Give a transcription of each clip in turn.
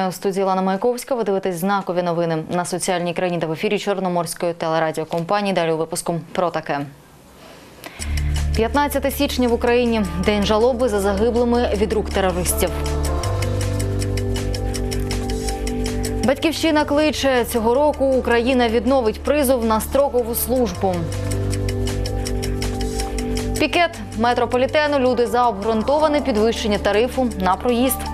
Мої у студії Лана Маяковська. Ви дивитесь знакові новини на соціальній країні та в ефірі Чорноморської телерадіокомпанії. Далі у випуску про таке. 15 січня в Україні день жалоби за загиблими від рук терористів. Батьківщина кличе цього року. Україна відновить призов на строкову службу. Пікет метрополітену. Люди за обґрунтоване підвищення тарифу на проїзд.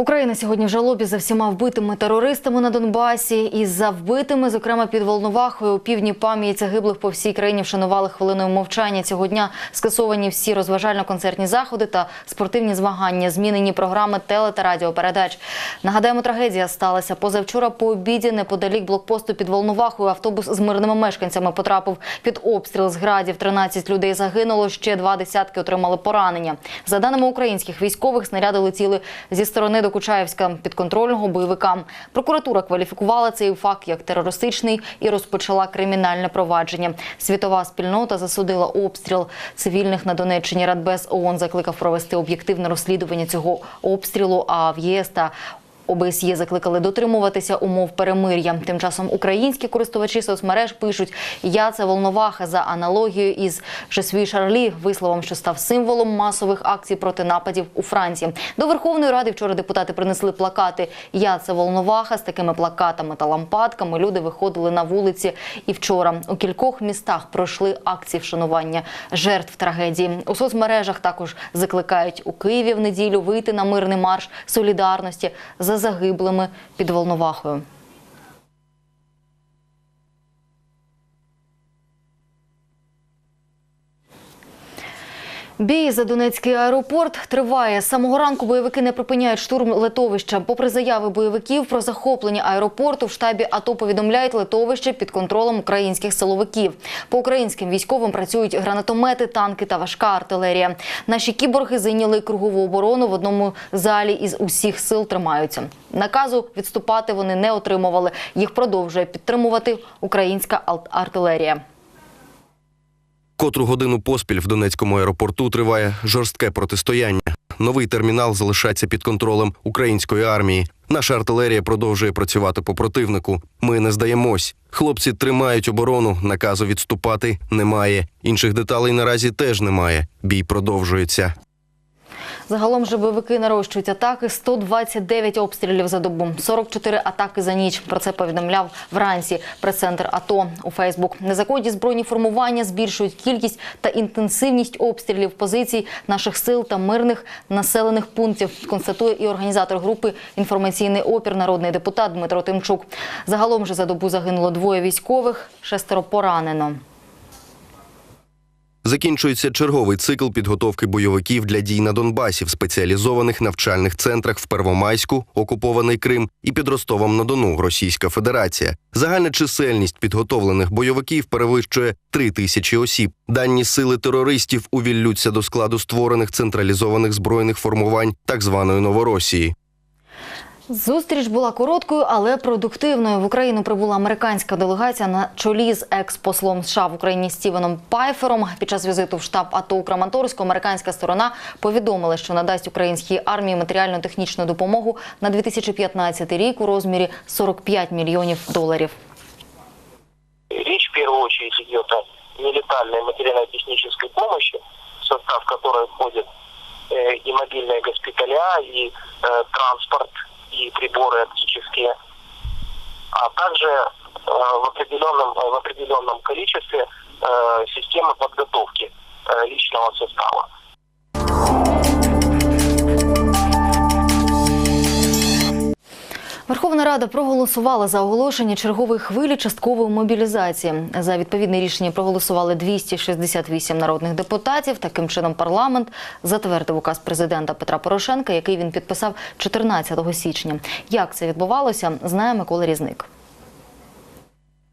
Україна сьогодні в жалобі за всіма вбитими терористами на Донбасі і за вбитими, зокрема під Волновахою, у півдні пам'ять загиблих по всій країні вшанували хвилиною мовчання. Цього дня скасовані всі розважально-концертні заходи та спортивні змагання, змінені програми теле та радіопередач. Нагадаємо, трагедія сталася позавчора по обіді неподалік блокпосту під Волновахою. Автобус з мирними мешканцями потрапив під обстріл з градів. 13 людей загинуло, ще два десятки отримали поранення. За даними українських військових, снаряди летіли зі сторони до Кучаєвська підконтрольного бойовикам. Прокуратура кваліфікувала цей факт як терористичний і розпочала кримінальне провадження. Світова спільнота засудила обстріл цивільних на Донеччині. Радбез ООН закликав провести об'єктивне розслідування цього обстрілу. А в ЄС та ОБСЄ закликали дотримуватися умов перемир'я. Тим часом українські користувачі соцмереж пишуть: я це волноваха за аналогією із Жесві Шарлі, висловом, що став символом масових акцій проти нападів у Франції. До Верховної Ради вчора депутати принесли плакати Я це волноваха з такими плакатами та лампадками. Люди виходили на вулиці. І вчора у кількох містах пройшли акції вшанування жертв трагедії. У соцмережах також закликають у Києві в неділю вийти на мирний марш солідарності за загиблими під Волновахою. Бій за Донецький аеропорт триває. З самого ранку бойовики не припиняють штурм литовища. Попри заяви бойовиків про захоплення аеропорту, в штабі АТО повідомляють литовище під контролем українських силовиків. По українським військовим працюють гранатомети, танки та важка артилерія. Наші кіборги зайняли кругову оборону в одному залі із усіх сил тримаються. Наказу відступати вони не отримували. Їх продовжує підтримувати українська артилерія. Котру годину поспіль в Донецькому аеропорту триває жорстке протистояння. Новий термінал залишається під контролем української армії. Наша артилерія продовжує працювати по противнику. Ми не здаємось. Хлопці тримають оборону. Наказу відступати немає. Інших деталей наразі теж немає. Бій продовжується. Загалом же нарощують атаки 129 обстрілів за добу, 44 атаки за ніч. Про це повідомляв вранці прес-центр АТО у Фейсбук. Незаконні збройні формування збільшують кількість та інтенсивність обстрілів позицій наших сил та мирних населених пунктів. Констатує і організатор групи інформаційний опір, народний депутат Дмитро Тимчук. Загалом же за добу загинуло двоє військових, шестеро поранено. Закінчується черговий цикл підготовки бойовиків для дій на Донбасі в спеціалізованих навчальних центрах в Первомайську, окупований Крим і під Ростовом на Дону, Російська Федерація. Загальна чисельність підготовлених бойовиків перевищує три тисячі осіб. Дані сили терористів увіллються до складу створених централізованих збройних формувань так званої Новоросії. Зустріч була короткою, але продуктивною. В Україну прибула американська делегація на чолі з екс-послом США в Україні Стівеном Пайфером. Під час візиту в штаб АТО у Краматорську американська сторона повідомила, що надасть українській армії матеріально-технічну допомогу на 2015 рік у розмірі 45 мільйонів доларів. Речь в первую очередь идет о нелетальной материально-технической помощи, в состав которой входят э, и мобильные госпиталя, и э, транспорт, И приборы оптические, а также э, в определенном, в определенном количестве э, системы подготовки э, личного состава. Верховна Рада проголосувала за оголошення чергової хвилі часткової мобілізації. За відповідне рішення проголосували 268 народних депутатів. Таким чином, парламент затвердив указ президента Петра Порошенка, який він підписав 14 січня. Як це відбувалося, знає Микола Різник.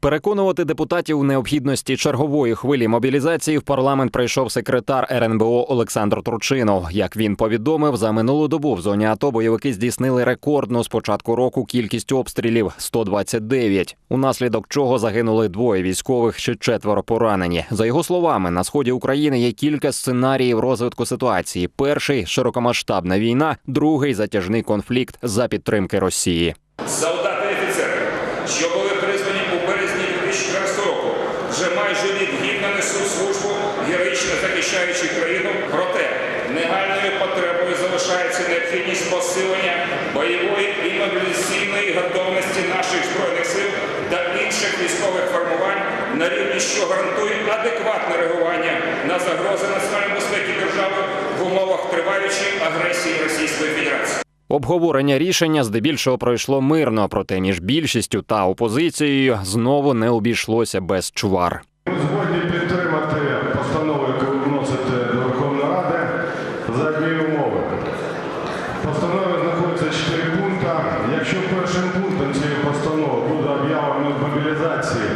Переконувати депутатів у необхідності чергової хвилі мобілізації в парламент прийшов секретар РНБО Олександр Турчинов. Як він повідомив, за минулу добу в зоні АТО бойовики здійснили рекордну з початку року кількість обстрілів 129, унаслідок чого загинули двоє військових, ще четверо поранені. За його словами, на сході України є кілька сценаріїв розвитку ситуації: перший широкомасштабна війна, другий затяжний конфлікт за підтримки Росії. Солдати і офіцери, що були призвані у березні 2014 року, вже майже рік гідно несуть службу, героїчно захищаючи країну. Проте негайною потребою залишається необхідність посилення бойової і мобілізаційної готовності наших збройних сил та інших військових формувань на рівні, що гарантує адекватне реагування на загрози національної безпеки держави в умовах триваючої агресії Російської Федерації. Обговорення рішення здебільшого пройшло мирно, проте між більшістю та опозицією знову не обійшлося без чвар. Ми згодні підтримати постанову, яку ви вносите до Верховної Ради за дві умови. В постанові знаходиться чотири пункти. Якщо першим пунктом цієї постанови буде об'ява мобілізації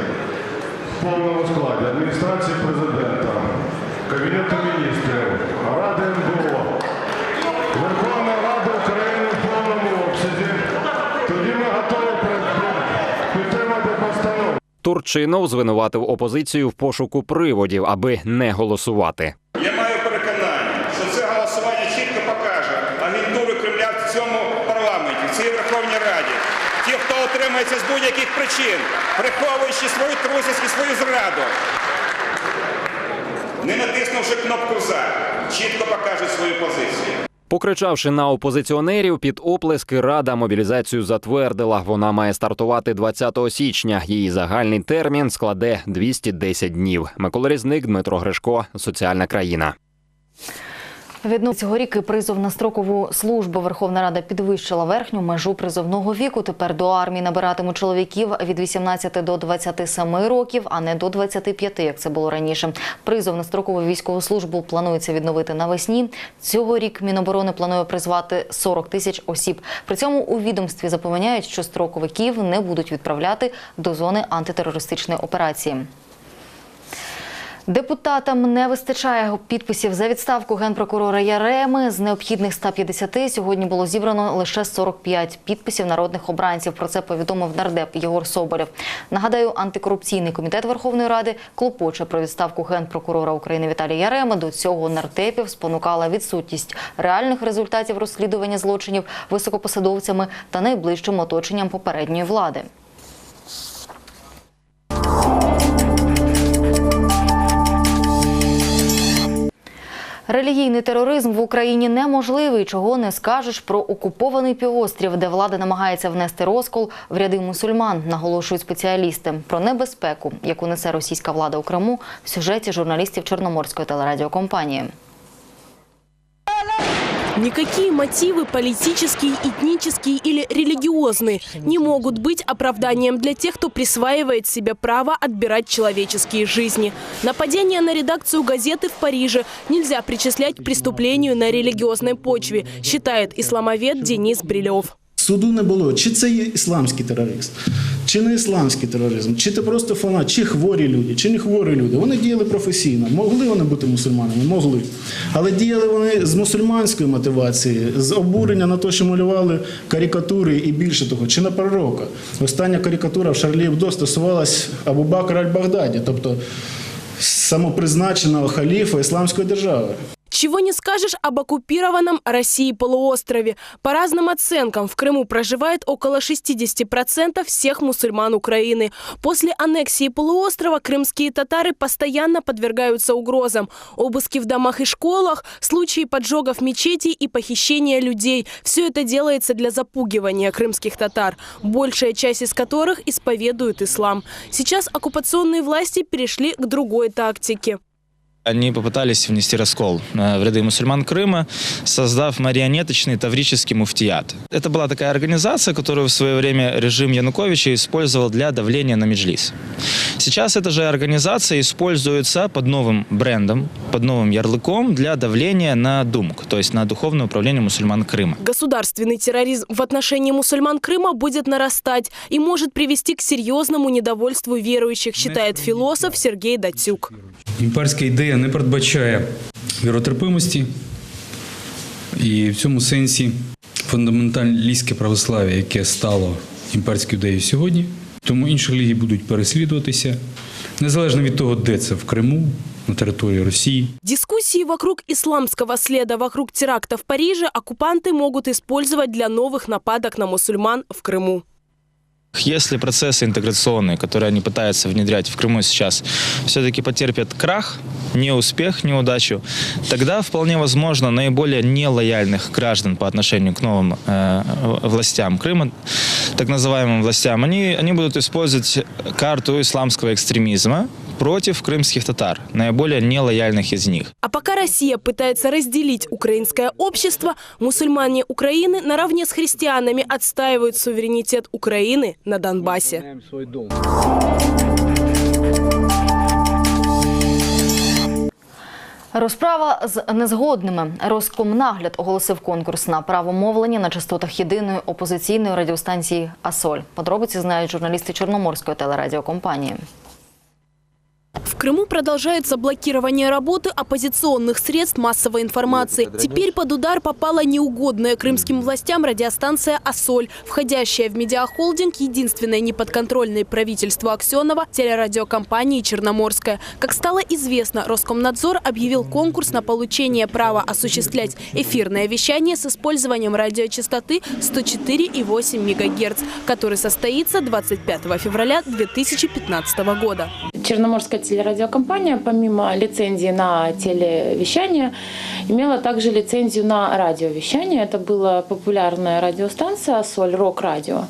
в повному складі адміністрації президента, Кабінету міністрів, Ради МВО, Верховної Ради України в повному обсязі, тоді ми готові підтримати постанову. Турчинов звинуватив опозицію в пошуку приводів, аби не голосувати. Я маю переконання, що це голосування чітко покаже агентуру Кремля в цьому парламенті, в цій Верховній Раді. Ті, хто отримається з будь-яких причин, приховуючи свою трусість і свою зраду, не натиснувши кнопку за, чітко покажуть свою позицію. Покричавши на опозиціонерів, під оплески рада мобілізацію затвердила. Вона має стартувати 20 січня. Її загальний термін складе 210 днів. Микола Різник, Дмитро Гришко, Соціальна країна. Відносно цьогоріч і призов на строкову службу Верховна Рада підвищила верхню межу призовного віку. Тепер до армії набиратимуть чоловіків від 18 до 27 років, а не до 25, як це було раніше. Призов на строкову військову службу планується відновити навесні. Цьогорік Міноборони планує призвати 40 тисяч осіб. При цьому у відомстві запевняють, що строковиків не будуть відправляти до зони антитерористичної операції. Депутатам не вистачає підписів за відставку генпрокурора Яреми. З необхідних 150 сьогодні було зібрано лише 45 підписів народних обранців. Про це повідомив нардеп Єгор Соболєв. Нагадаю, антикорупційний комітет Верховної Ради клопоче про відставку генпрокурора України Віталія Яреми. До цього нардепів спонукала відсутність реальних результатів розслідування злочинів високопосадовцями та найближчим оточенням попередньої влади. Релігійний тероризм в Україні неможливий, чого не скажеш про окупований півострів, де влада намагається внести розкол в ряди мусульман, наголошують спеціалісти. Про небезпеку, яку несе російська влада у Криму, в сюжеті журналістів Чорноморської телерадіокомпанії. Никакие мотивы политические, этнические или религиозные не могут быть оправданием для тех, кто присваивает себе право отбирать человеческие жизни. Нападение на редакцию газеты в Париже нельзя причислять к преступлению на религиозной почве, считает исламовед Денис Брилев. Суду не було. Чи це є ісламський чи не ісламський тероризм, чи це просто фанат, чи хворі люди, чи не хворі люди. Вони діяли професійно. Могли вони бути мусульманами? Могли. Але діяли вони з мусульманської мотивації, з обурення на те, що малювали карикатури і більше того, чи на пророка. Остання карикатура в Шарлі Ебдо стосувалась Абу Бакра аль-Багдаді, тобто самопризначеного халіфа ісламської держави. Чего не скажешь об оккупированном России полуострове. По разным оценкам, в Крыму проживает около 60% всех мусульман Украины. После аннексии полуострова крымские татары постоянно подвергаются угрозам. Обыски в домах и школах, случаи поджогов мечетей и похищения людей. Все это делается для запугивания крымских татар, большая часть из которых исповедует ислам. Сейчас оккупационные власти перешли к другой тактике. Они попытались внести раскол э, в ряды мусульман Крыма, создав марионеточный таврический муфтият. Это была такая организация, которую в свое время режим Януковича использовал для давления на Меджлис. Сейчас эта же организация используется под новым брендом, под новым ярлыком для давления на ДУМК, то есть на Духовное управление мусульман Крыма. Государственный терроризм в отношении мусульман Крыма будет нарастать и может привести к серьезному недовольству верующих, считает философ Сергей Датюк. Імперська ідея не передбачає віротерпимості, і в цьому сенсі фундаменталістське православ'я, яке стало імперською ідеєю сьогодні, тому інші релігії будуть переслідуватися, незалежно від того, де це в Криму, на території Росії. Дискуссии вокруг исламского следа вокруг теракта в Париже оккупанты могут использовать для новых нападок на мусульман в Крыму. Если процессы интеграционные, которые они пытаются внедрять в Крыму сейчас, все-таки потерпят крах, неуспех, неудачу, тогда вполне возможно наиболее нелояльных граждан по отношению к новым э, властям Крыма, так называемым властям, они, они будут использовать карту исламского экстремизма против крымских татар, наиболее нелояльных из них. А пока Россия пытается разделить украинское общество, мусульмане Украины наравне с христианами отстаивают суверенитет Украины на Донбассе. Розправа з незгодними. Роскомнагляд оголосив конкурс на право мовлення на частотах єдиної опозиційної радіостанції Асоль. Подробиці знають журналісти Чорноморської телерадіокомпанії. В Крыму продолжается блокирование работы оппозиционных средств массовой информации. Теперь под удар попала неугодная крымским властям радиостанция «Асоль», входящая в медиахолдинг единственной неподконтрольной правительству Аксенова телерадиокомпании «Черноморская». Как стало известно, Роскомнадзор объявил конкурс на получение права осуществлять эфирное вещание с использованием радиочастоты 104,8 МГц, который состоится 25 февраля 2015 года. Черноморская телерадиокомпания, помимо лицензии на телевещание, имела также лицензию на радиовещание. Это была популярная радиостанция «Соль Рок Радио».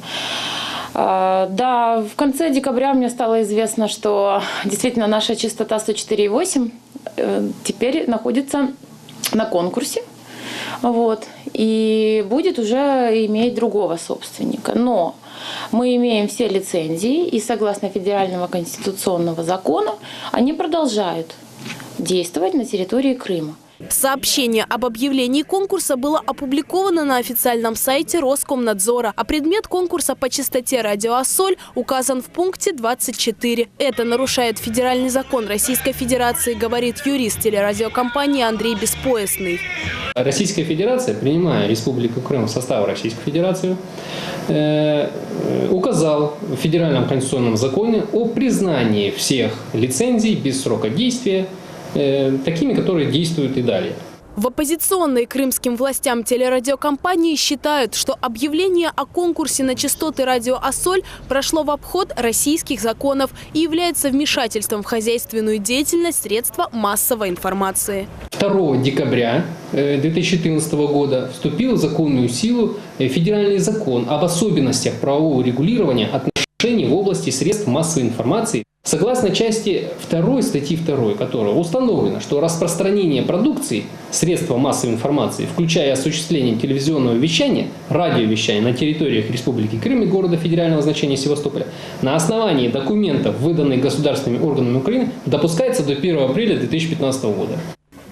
А, Да, в конце декабря мне стало известно, что действительно наша частота 104,8 э, теперь находится на конкурсе. Вот. И будет уже иметь другого собственника. Но мы имеем все лицензии, и согласно федерального конституционного закона, они продолжают действовать на территории Крыма. Сообщение об объявлении конкурса было опубликовано на официальном сайте Роскомнадзора, а предмет конкурса по частоте радио «Ассоль» указан в пункте 24. Это нарушает федеральный закон Российской Федерации, говорит юрист телерадиокомпании Андрей Беспоясный. Российская Федерация, принимая Республику Крым в состав Российской Федерации, э, э, указал в Федеральном конституционном законе о признании всех лицензий без срока действия э, такими, которые действуют и далее. В оппозиционной крымским властям телерадиокомпании считают, что объявление о конкурсе на частоты радио «Ассоль» прошло в обход российских законов и является вмешательством в хозяйственную деятельность средства массовой информации. 2 декабря э, 2014 года вступил в законную силу э, федеральный закон об особенностях правового регулирования отношений в области средств массовой информации, согласно части 2 статьи 2, которой установлено, что распространение продукции средства массовой информации, включая осуществление телевизионного вещания, радиовещания на территориях Республики Крым и города федерального значения Севастополя, на основании документов, выданных государственными органами Украины, допускается до 1 апреля 2015 года.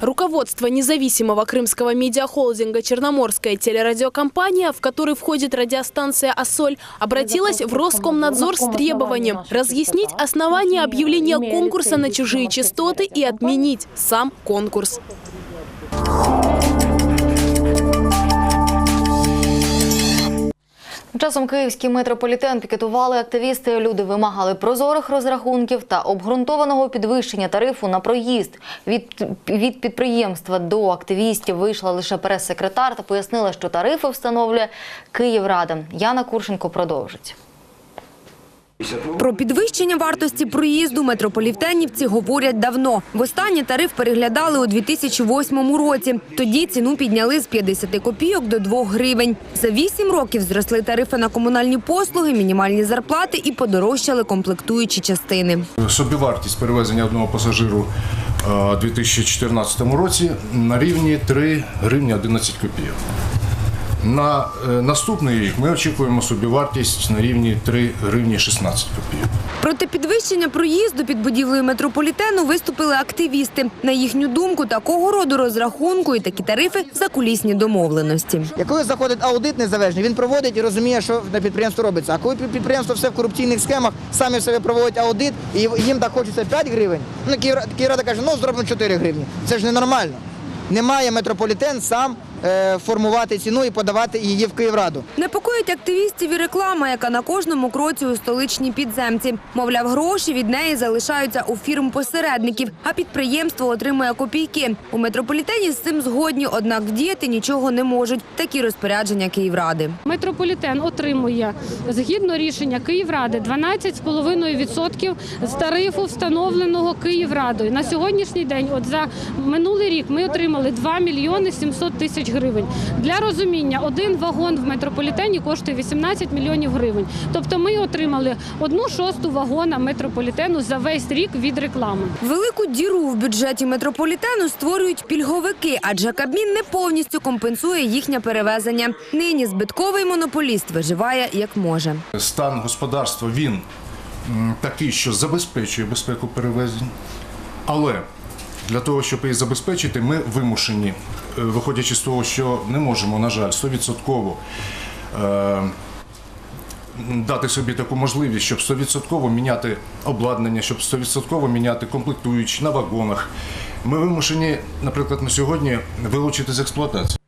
Руководство независимого крымского медиахолдинга «Черноморская телерадиокомпания», в который входит радиостанция «Ассоль», обратилась в Роскомнадзор с требованием разъяснить основания объявления конкурса на чужие частоты и отменить сам конкурс. Часом київський метрополітен пікетували активісти. Люди вимагали прозорих розрахунків та обґрунтованого підвищення тарифу на проїзд. Від, від підприємства до активістів вийшла лише прес-секретар та пояснила, що тарифи встановлює Київрада. Яна Куршенко продовжить. Про підвищення вартості проїзду метрополітенівці говорять давно. Востаннє тариф переглядали у 2008 році. Тоді ціну підняли з 50 копійок до 2 гривень. За 8 років зросли тарифи на комунальні послуги, мінімальні зарплати і подорожчали комплектуючі частини. Собівартість перевезення одного пасажиру е, у 2014 році на рівні 3 гривні 11 копійок. На е, наступний рік ми очікуємо собівартість на рівні 3 гривні 16 копійок. Проти підвищення проїзду під будівлею метрополітену виступили активісти. На їхню думку, такого роду розрахунку і такі тарифи – закулісні домовленості. Як коли заходить аудит незалежний, він проводить і розуміє, що на підприємстві робиться. А коли підприємство все в корупційних схемах, самі в себе проводять аудит, і їм так хочеться 5 гривень, ну Київра- Київрада каже, ну зробимо 4 гривні. Це ж ненормально. Не має метрополітен сам формувати ціну і подавати її в Київраду. Непокоїть активістів і реклама, яка на кожному кроці у столичній підземці. Мовляв, гроші від неї залишаються у фірм-посередників, а підприємство отримує копійки. У метрополітені з цим згодні, однак вдіяти нічого не можуть. Такі розпорядження Київради. Метрополітен отримує згідно рішення Київради 12,5% з тарифу, встановленого Київрадою. На сьогоднішній день, от за минулий рік, ми отримали 2 мільйони 700 тисяч гривень. Для розуміння, один вагон в метрополітені коштує 18 мільйонів гривень. Тобто ми отримали одну шосту вагона метрополітену за весь рік від реклами. Велику діру в бюджеті метрополітену створюють пільговики, адже Кабмін не повністю компенсує їхнє перевезення. Нині збитковий монополіст виживає як може. Стан господарства він такий, що забезпечує безпеку перевезень, але для того, щоб її забезпечити, ми вимушені, виходячи з того, що не можемо, на жаль, 100% е, дати собі таку можливість, щоб 100% міняти обладнання, щоб 100% міняти комплектуючі на вагонах. Ми вимушені, наприклад, на сьогодні вилучити з експлуатації.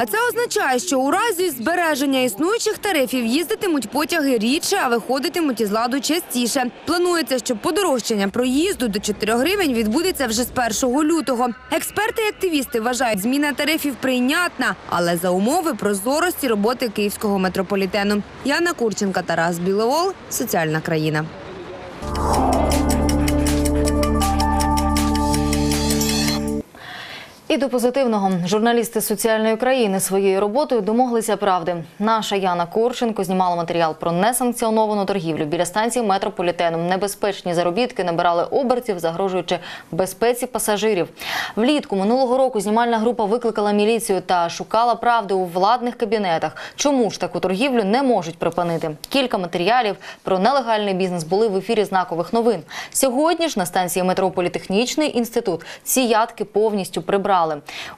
А це означає, що у разі збереження існуючих тарифів їздитимуть потяги рідше, а виходитимуть із ладу частіше. Планується, що подорожчання проїзду до 4 гривень відбудеться вже з 1 лютого. Експерти і активісти вважають, зміна тарифів прийнятна, але за умови прозорості роботи київського метрополітену. Яна Курченка, Тарас Біловол, соціальна країна. І до позитивного журналісти соціальної країни своєю роботою домоглися правди. Наша Яна Корченко знімала матеріал про несанкціоновану торгівлю біля станції метрополітену. Небезпечні заробітки набирали обертів, загрожуючи безпеці пасажирів. Влітку минулого року знімальна група викликала міліцію та шукала правди у владних кабінетах. Чому ж таку торгівлю не можуть припинити? Кілька матеріалів про нелегальний бізнес були в ефірі знакових новин. Сьогодні ж на станції метро Політехнічний інститут ці ядки повністю прибрали.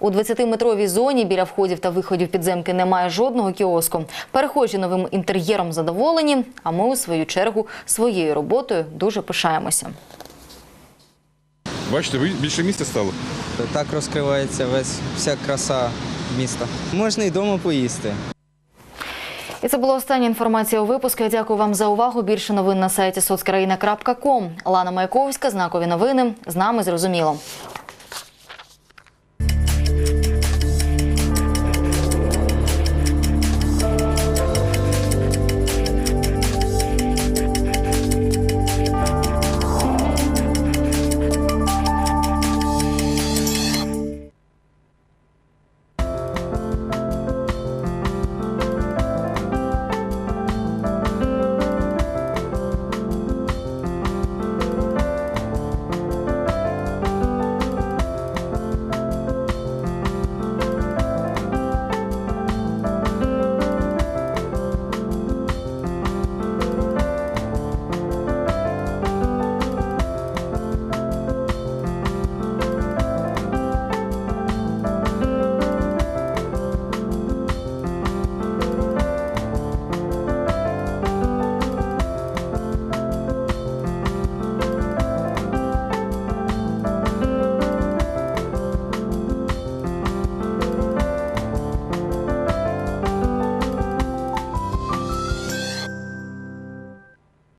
У 20-метровій зоні біля входів та виходів підземки немає жодного кіоску. Перехожі новим інтер'єром задоволені. А ми у свою чергу своєю роботою дуже пишаємося. Бачите, ви- більше місця стало. Так розкривається весь вся краса міста. Можна і вдома поїсти. І це була остання інформація у випуску. Я дякую вам за увагу. Більше новин на сайті соцкраїна.ком. Лана Маяковська, знакові новини. З нами зрозуміло.